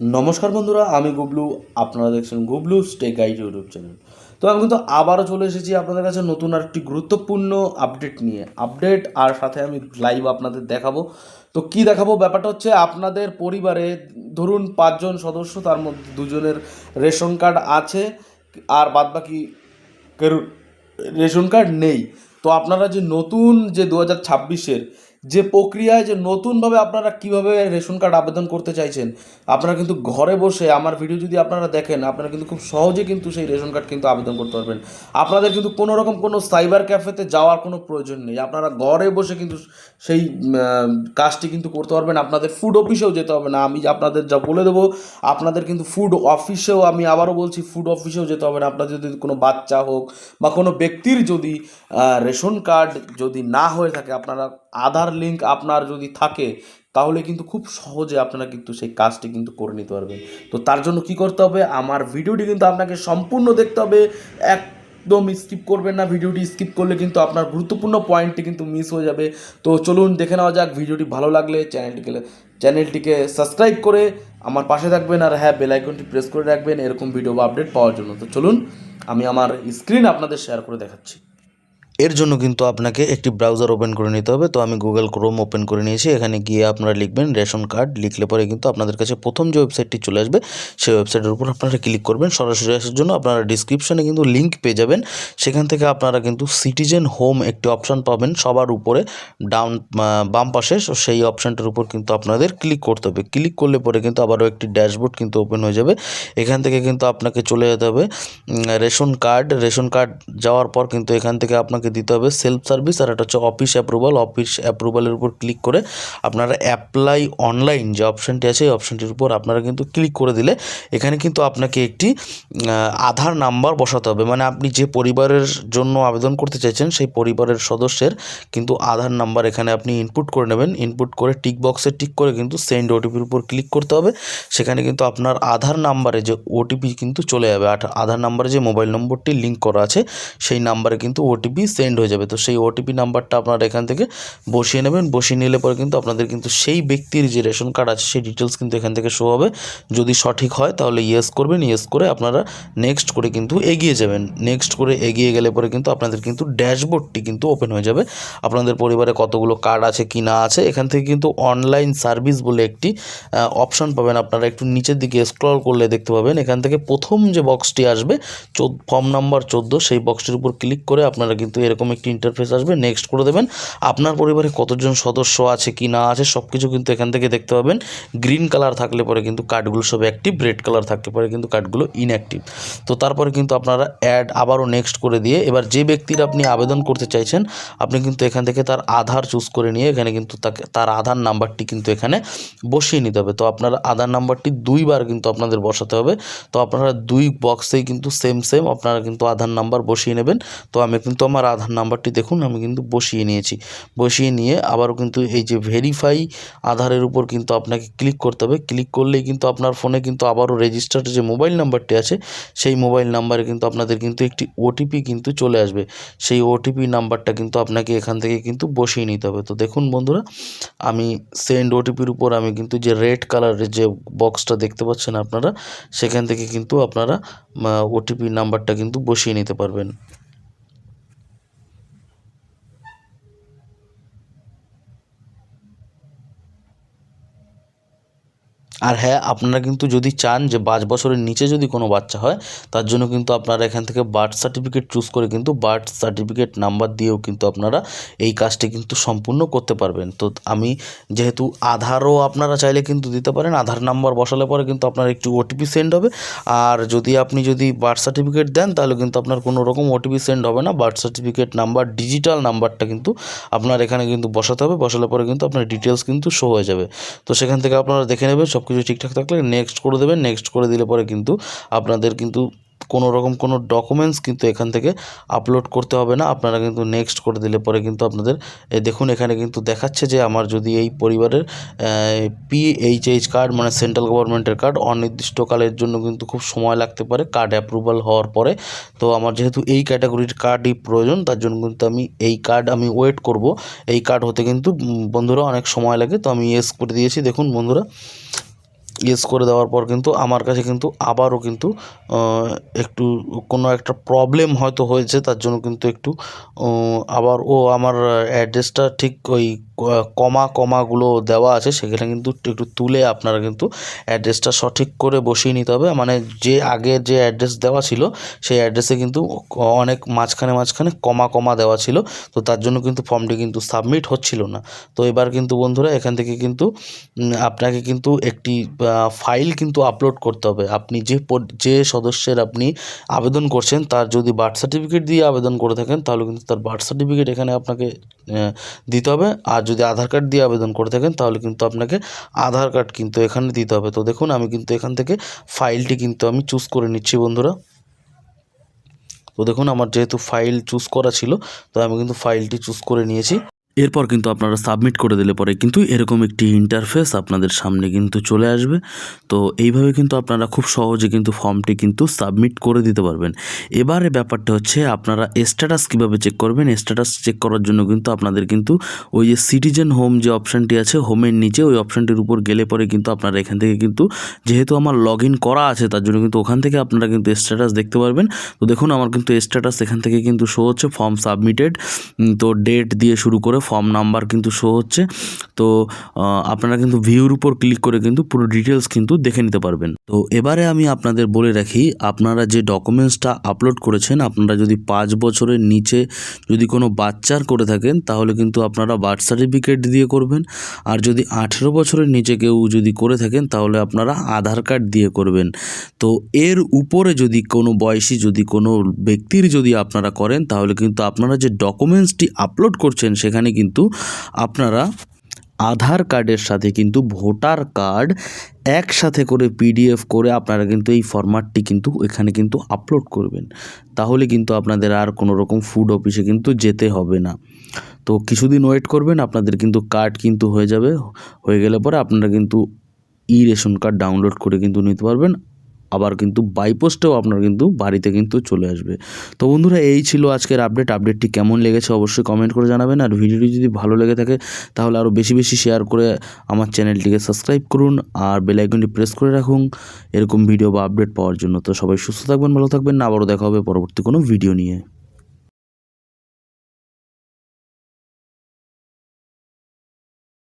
নমস্কার বন্ধুরা, আমি গুবলু, আপনারা দেখছেন Gublu stay guide YouTube channel তো আমি কিন্তু আবারও চলে এসেছি আপনাদের কাছে নতুন আর একটি গুরুত্বপূর্ণ আপডেট নিয়ে। আপডেট আর সাথে আমি লাইভ আপনাদের দেখাবো। তো কি দেখাবো? ব্যাপারটা হচ্ছে আপনাদের পরিবারে ধরুন পাঁচজন সদস্য, তার মধ্যে দুজনের রেশন কার্ড আছে, আর বাদবাকি কারোর রেশন কার্ড নেই। তো আপনারা যে নতুন যে দু হাজার ছাব্বিশের যে প্রক্রিয়ায় যে নতুনভাবে আপনারা কীভাবে রেশন কার্ড আবেদন করতে চাইছেন, আপনারা কিন্তু ঘরে বসে আমার ভিডিও যদি আপনারা দেখেন, আপনারা কিন্তু খুব সহজে কিন্তু সেই রেশন কার্ড কিন্তু আবেদন করতে পারবেন। আপনাদের কিন্তু কোনো রকম কোনো সাইবার ক্যাফেতে যাওয়ার কোনো প্রয়োজন নেই। আপনারা ঘরে বসে কিন্তু সেই কাজটি কিন্তু করতে পারবেন। আপনাদের ফুড অফিসেও যেতে হবে না। আমি আপনাদের যা বলে দেবো, আপনাদের কিন্তু ফুড অফিসেও আমি আবারও বলছি ফুড অফিসেও যেতে হবে না। আপনার যদি কোনো বাচ্চা হোক বা কোনো ব্যক্তির যদি রেশন কার্ড যদি না হয়ে থাকে, আপনারা আধার লিঙ্ক আপনার যদি থাকে, তাহলে কিন্তু খুব সহজে আপনারা কিন্তু সেই কাজটি কিন্তু করে নিতে পারবেন। তো তার জন্য কি করতে হবে? আমার ভিডিওটি কিন্তু আপনাকে সম্পূর্ণ দেখতে হবে। এক একদম স্কিপ করবেন না ভিডিওটি স্কিপ করলে কিন্তু আপনার গুরুত্বপূর্ণ পয়েন্টটি কিন্তু মিস হয়ে যাবে। তো চলুন দেখে নেওয়া যাক ভিডিওটি ভালো লাগলে চ্যানেলটিকে চ্যানেলটিকে সাবস্ক্রাইব করে আমার পাশে থাকবেন আর হ্যাঁ বেল আইকনটি প্রেস করে রাখবেন, এরকম ভিডিও বা আপডেট পাওয়ার জন্য। তো চলুন, আমি আমার স্ক্রিন আপনাদের শেয়ার করে দেখাচ্ছি। এর জন্য কিন্তু আপনাকে একটি ব্রাউজার ওপেন করে নিতে হবে। তো আমি গুগল ক্রোম ওপেন করে নিয়েছি। এখানে গিয়ে আপনারা লিখবেন রেশন কার্ড। লিখলে পরে কিন্তু আপনাদের কাছে প্রথম যে ওয়েবসাইটটি চলে আসবে, সেই ওয়েবসাইটের উপর আপনারা ক্লিক করবেন। সরাসরি আসার জন্য আপনারা ডিসক্রিপশনে কিন্তু লিঙ্ক পেয়ে যাবেন। সেখান থেকে আপনারা কিন্তু সিটিজেন হোম একটি অপশান পাবেন। সবার উপরে ডাউন বাম পাশে সেই অপশানটার উপর কিন্তু আপনাদের ক্লিক করতে হবে। ক্লিক করলে পরে কিন্তু আবারও একটি ড্যাশবোর্ড কিন্তু ওপেন হয়ে যাবে। এখান থেকে কিন্তু আপনাকে চলে যেতে হবে। Ration card. রেশন কার্ড যাওয়ার পর কিন্তু এখান থেকে আপনাকে দিতে হবে সেলফ সার্ভিস আর একটা হচ্ছে অফিস অ্যাপ্রুভাল অফিস অ্যাপ্রুভালের উপর ক্লিক করে আপনারা অ্যাপ্লাই অনলাইন যে অপশানটি আছে, এই অপশানটির উপর আপনারা কিন্তু ক্লিক করে দিলে এখানে কিন্তু আপনাকে একটি আধার নাম্বার বসাতে হবে। মানে আপনি যে পরিবারের জন্য আবেদন করতে চাইছেন, সেই পরিবারের সদস্যের কিন্তু আধার নাম্বার এখানে আপনি ইনপুট করে নেবেন। ইনপুট করে টিক বক্সে টিক করে কিন্তু সেন্ড ওটিপির উপর ক্লিক করতে হবে। সেখানে কিন্তু আপনার আধার নাম্বারে যে ওটিপি কিন্তু চলে যাবে। আধার নাম্বারে যে মোবাইল নম্বরটি লিঙ্ক করা আছে, সেই নাম্বারে কিন্তু ওটিপি সেন্ড হয়ে যাবে। তো সেই ওটিপি নাম্বারটা আপনারা এখান থেকে বসিয়ে নেবেন। বসিয়ে নিলে পরে কিন্তু আপনাদের কিন্তু সেই ব্যক্তির যে রেশন কার্ড আছে, সেই ডিটেলস কিন্তু এখান থেকে শো হবে। যদি সঠিক হয় তাহলে ইয়েস করবেন। ইয়েস করে আপনারা নেক্সট করে কিন্তু এগিয়ে যাবেন। নেক্সট করে এগিয়ে গেলে পরে কিন্তু আপনাদের কিন্তু ড্যাশবোর্ডটি কিন্তু ওপেন হয়ে যাবে। আপনাদের পরিবারে কতগুলো কার্ড আছে, কি না আছে, এখান থেকে কিন্তু অনলাইন সার্ভিস বলে একটি অপশান পাবেন। আপনারা একটু নিচের দিকে স্ক্রল করলে দেখতে পাবেন। এখান থেকে প্রথম যে বক্সটি আসবে ফর্ম নাম্বার চোদ্দ, সেই বক্সটির উপর ক্লিক করে আপনারা কিন্তু এরকম একটি ইন্টারফেস আসবে। নেক্সট করে দেবেন। আপনার পরিবারে কতজন সদস্য আছে, কি না আছে সব কিছু কিন্তু এখান থেকে দেখতে পাবেন। গ্রিন কালার থাকলে পরে কিন্তু কার্ডগুলো সব অ্যাক্টিভ রেড কালার থাকলে পরে কিন্তু কার্ডগুলো ইনঅ্যাক্টিভ তো তারপরে কিন্তু আপনারা অ্যাড আবারও নেক্সট করে দিয়ে, এবার যে ব্যক্তির আপনি আবেদন করতে চাইছেন, আপনি কিন্তু এখান থেকে তার আধার চুজ করে নিয়ে এখানে কিন্তু তাকে, তার আধার নাম্বারটি কিন্তু এখানে বসিয়ে নিতে হবে। তো আপনার আধার নাম্বারটি দুইবার কিন্তু আপনাদের বসাতে হবে। তো আপনারা দুই বক্সেই কিন্তু সেম সেম আপনারা কিন্তু আধার নাম্বার বসিয়ে নেবেন। তো আমি কিন্তু আমার আধার নাম্বারটি দেখুন, আমি কিন্তু বসিয়ে নিয়েছি। বসিয়ে নিয়ে আবারও কিন্তু এই যে ভেরিফাই আধারের উপর কিন্তু আপনাকে ক্লিক করতে হবে। ক্লিক করলেই কিন্তু আপনার ফোনে কিন্তু আবারও রেজিস্টার্ড যে মোবাইল নাম্বারটি আছে, সেই মোবাইল নাম্বারে কিন্তু আপনাদের কিন্তু একটি ওটিপি কিন্তু চলে আসবে। সেই ওটিপি নাম্বারটা কিন্তু আপনাকে এখান থেকে কিন্তু বসিয়ে নিতে হবে। তো দেখুন বন্ধুরা, আমি সেন্ড ওটিপির উপর আমি কিন্তু যে রেড কালারের যে বক্সটা দেখতে পাচ্ছেন আপনারা, সেখান থেকে কিন্তু আপনারা ওটিপি নাম্বারটা কিন্তু বসিয়ে নিতে পারবেন। আর হ্যাঁ আপনারা কিন্তু যদি চান যে পাঁচ বছরের নিচে যদি কোনো বাচ্চা হয়, তার জন্য কিন্তু আপনারা এখান থেকে বার্থ সার্টিফিকেট চুজ করে কিন্তু বার্থ সার্টিফিকেট নাম্বার দিয়েও কিন্তু আপনারা এই কাজটি কিন্তু সম্পূর্ণ করতে পারবেন। তো আমি যেহেতু আধারও আপনারা চাইলে কিন্তু দিতে পারেন, আধার নাম্বার বসালে পরে কিন্তু আপনার একটু ওটিপি সেন্ড হবে। আর যদি আপনি যদি বার্থ সার্টিফিকেট দেন, তাহলে কিন্তু আপনার কোনো রকম ওটিপি সেন্ড হবে না। বার্থ সার্টিফিকেট নাম্বার ডিজিটাল নাম্বারটা কিন্তু আপনার এখানে কিন্তু বসাতে হবে। বসালে পরে কিন্তু আপনার ডিটেলস কিন্তু শো হয়ে যাবে। তো সেখান থেকে আপনারা দেখে নেবেন সব কিছু ঠিকঠাক থাকলে নেক্সট করে দেবেন নেক্সট করে দিলে পরে কিন্তু আপনাদের কিন্তু কোনো রকম কোনো ডকুমেন্টস কিন্তু এখান থেকে আপলোড করতে হবে না। আপনারা কিন্তু নেক্সট করে দিলে পরে কিন্তু আপনাদের দেখুন এখানে কিন্তু দেখাচ্ছে যে আমার যদি এই পরিবারের পিএইচএইচ কার্ড মানে সেন্ট্রাল গভর্নমেন্টের কার্ড অনির্দিষ্টকালের জন্য কিন্তু খুব সময় লাগতে পারে কার্ড অ্যাপ্রুভাল হওয়ার পরে। তো আমার যেহেতু এই ক্যাটাগরির কার্ডই প্রয়োজন, তার জন্য কিন্তু আমি এই কার্ড আমি ওয়েট করব। এই কার্ড হতে কিন্তু বন্ধুরা অনেক সময় লাগে, তো আমি ইয়েস করে দিয়েছি। দেখুন বন্ধুরা ইয়েস করে দেওয়ার পর কিন্তু আমার কাছে কিন্তু আবারও কিন্তু একটু কোনো একটা প্রবলেম হয়তো হয়েছে, তার জন্য কিন্তু একটু আবার ও আমার অ্যাড্রেসটা ঠিক ওই কমা কমাগুলো দেওয়া আছে সেখানে কিন্তু একটু তুলে আপনারা কিন্তু অ্যাড্রেসটা সঠিক করে বসিয়ে নিতে হবে। মানে যে আগের যে অ্যাড্রেস দেওয়া ছিল, সেই অ্যাড্রেসে কিন্তু অনেক মাঝখানে মাঝখানে কমা কমা দেওয়া ছিল, তো তার জন্য কিন্তু ফর্মটি কিন্তু সাবমিট হচ্ছিল না। তো এবার কিন্তু বন্ধুরা, এখান থেকে কিন্তু আপনাকে কিন্তু একটি ফাইল কিন্তু আপলোড করতে হবে। আপনি যে যে সদস্যের আপনি আবেদন করছেন, তার যদি বার্থ সার্টিফিকেট দিয়ে আবেদন করে থাকেন, তাহলে কিন্তু তার বার্থ সার্টিফিকেট এখানে আপনাকে দিতে হবে। আর যদি আধার কার্ড দিয়ে আবেদন করে থাকেন, তাহলে কিন্তু আপনাকে আধার কার্ড কিন্তু এখানে দিতে হবে। তো দেখুন, আমি কিন্তু এখান থেকে ফাইলটি কিন্তু আমি চুজ করে নিচ্ছি বন্ধুরা। তো দেখুন, আমার যেহেতু ফাইল চুজ করা ছিল, তো আমি কিন্তু ফাইলটি চুজ করে নিয়েছি। এরপর কিন্তু আপনারা সাবমিট করে দিলে পরে কিন্তু এরকম একটি ইন্টারফেস আপনাদের সামনে কিন্তু চলে আসবে। তো এইভাবে কিন্তু আপনারা খুব সহজে কিন্তু ফর্মটি কিন্তু সাবমিট করে দিতে পারবেন। এবারে ব্যাপারটা হচ্ছে আপনারা স্ট্যাটাস কীভাবে চেক করবেন? স্ট্যাটাস চেক করার জন্য কিন্তু আপনাদের কিন্তু ওই যে সিটিজেন হোম যে অপশানটি আছে হোমের নিচে ওই অপশানটির উপর গেলে পরে কিন্তু আপনারা এখান থেকে কিন্তু যেহেতু আমার লগ করা আছে, তার জন্য কিন্তু ওখান থেকে আপনারা কিন্তু স্ট্যাটাস দেখতে পারবেন। তো দেখুন, আমার কিন্তু স্ট্যাটাস এখান থেকে কিন্তু শো হচ্ছে ফর্ম সাবমিটেড তো ডেট দিয়ে শুরু করে ফর্ম নাম্বার কিন্তু শো হচ্ছে। তো আপনারা কিন্তু ভিউর উপর ক্লিক করে কিন্তু পুরো ডিটেলস কিন্তু দেখে নিতে পারবেন। তো, এবারে আমি আপনাদের বলে রাখি, আপনারা যে ডকুমেন্টসটা আপলোড করেছেন, আপনারা যদি পাঁচ বছরের নিচে যদি কোনো বাচ্চার করে থাকেন, তাহলে কিন্তু আপনারা বার্থ সার্টিফিকেট দিয়ে করবেন। আর যদি আঠেরো বছরের নিচে কেউ যদি করে থাকেন, তাহলে আপনারা আধার কার্ড দিয়ে করবেন। তো, এর উপরে যদি কোনো বয়সী যদি কোনো ব্যক্তির যদি আপনারা করেন, তাহলে কিন্তু আপনারা যে ডকুমেন্টসটি আপলোড করছেন, সেখানে কিন্তু আপনারা আধার কার্ডের সাথে কিন্তু ভোটার কার্ড একসাথে করে পিডিএফ করে আপনারা কিন্তু এই ফরম্যাটটি কিন্তু এখানে কিন্তু আপলোড করবেন। তাহলে কিন্তু আপনাদের আর কোনো রকম ফুড অফিসে কিন্তু যেতে হবে না। তো কিছুদিন ওয়েট করবেন, আপনাদের কিন্তু কার্ড কিন্তু হয়ে যাবে। হয়ে গেলে পরে আপনারা কিন্তু ই রেশন কার্ড ডাউনলোড করে কিন্তু নিতে পারবেন। আবার কিন্তু বাইপোস্টেও আপনার কিন্তু বাড়িতে কিন্তু চলে আসবে। তো বন্ধুরা, এই ছিল আজকের আপডেট আপডেটটি কেমন লেগেছে অবশ্যই কমেন্ট করে জানাবেন। আর ভিডিওটি যদি ভালো লেগে থাকে, তাহলে আরও বেশি বেশি শেয়ার করে আমার চ্যানেলটিকে সাবস্ক্রাইব করুন আর বেলাইকনটি প্রেস করে রাখুন। এরকম ভিডিও বা আপডেট পাওয়ার জন্য। তো সবাই সুস্থ থাকবেন, ভালো থাকবেন। আবারও দেখা হবে পরবর্তী কোনো ভিডিও নিয়ে।